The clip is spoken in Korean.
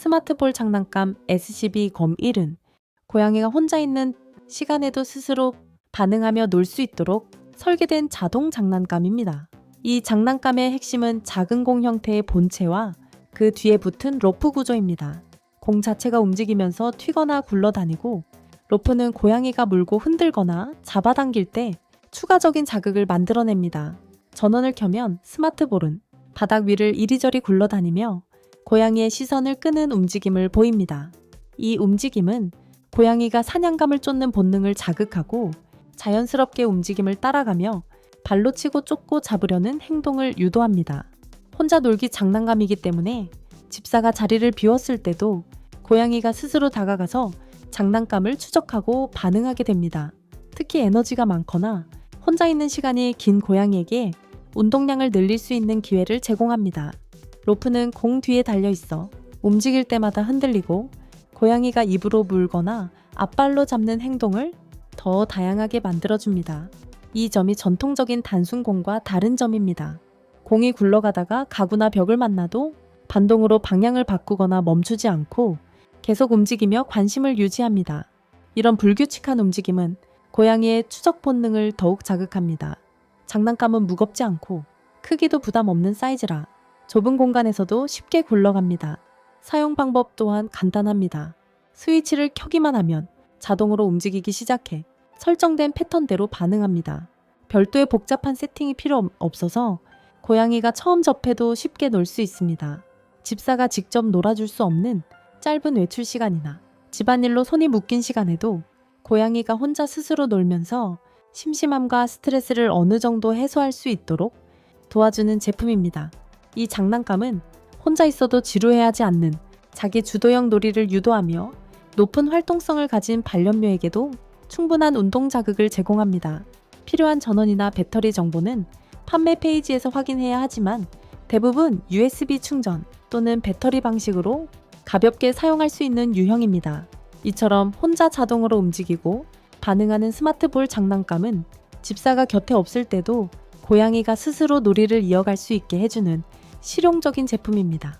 스마트볼 장난감 SCB 검 1은 고양이가 혼자 있는 시간에도 스스로 반응하며 놀 수 있도록 설계된 자동 장난감입니다. 이 장난감의 핵심은 작은 공 형태의 본체와 그 뒤에 붙은 로프 구조입니다. 공 자체가 움직이면서 튀거나 굴러다니고 로프는 고양이가 물고 흔들거나 잡아당길 때 추가적인 자극을 만들어냅니다. 전원을 켜면 스마트볼은 바닥 위를 이리저리 굴러다니며 고양이의 시선을 끄는 움직임을 보입니다. 이 움직임은 고양이가 사냥감을 쫓는 본능을 자극하고 자연스럽게 움직임을 따라가며 발로 치고 쫓고 잡으려는 행동을 유도합니다. 혼자 놀기 장난감이기 때문에 집사가 자리를 비웠을 때도 고양이가 스스로 다가가서 장난감을 추적하고 반응하게 됩니다. 특히 에너지가 많거나 혼자 있는 시간이 긴 고양이에게 운동량을 늘릴 수 있는 기회를 제공합니다. 로프는 공 뒤에 달려 있어 움직일 때마다 흔들리고 고양이가 입으로 물거나 앞발로 잡는 행동을 더 다양하게 만들어줍니다. 이 점이 전통적인 단순 공과 다른 점입니다. 공이 굴러가다가 가구나 벽을 만나도 반동으로 방향을 바꾸거나 멈추지 않고 계속 움직이며 관심을 유지합니다. 이런 불규칙한 움직임은 고양이의 추적 본능을 더욱 자극합니다. 장난감은 무겁지 않고 크기도 부담 없는 사이즈라 좁은 공간에서도 쉽게 굴러갑니다. 사용 방법 또한 간단합니다. 스위치를 켜기만 하면 자동으로 움직이기 시작해 설정된 패턴대로 반응합니다. 별도의 복잡한 세팅이 필요 없어서 고양이가 처음 접해도 쉽게 놀 수 있습니다. 집사가 직접 놀아줄 수 없는 짧은 외출 시간이나 집안일로 손이 묶인 시간에도 고양이가 혼자 스스로 놀면서 심심함과 스트레스를 어느 정도 해소할 수 있도록 도와주는 제품입니다. 이 장난감은 혼자 있어도 지루해하지 않는 자기 주도형 놀이를 유도하며 높은 활동성을 가진 반려묘에게도 충분한 운동 자극을 제공합니다. 필요한 전원이나 배터리 정보는 판매 페이지에서 확인해야 하지만 대부분 USB 충전 또는 배터리 방식으로 가볍게 사용할 수 있는 유형입니다. 이처럼 혼자 자동으로 움직이고 반응하는 스마트볼 장난감은 집사가 곁에 없을 때도 고양이가 스스로 놀이를 이어갈 수 있게 해주는 실용적인 제품입니다.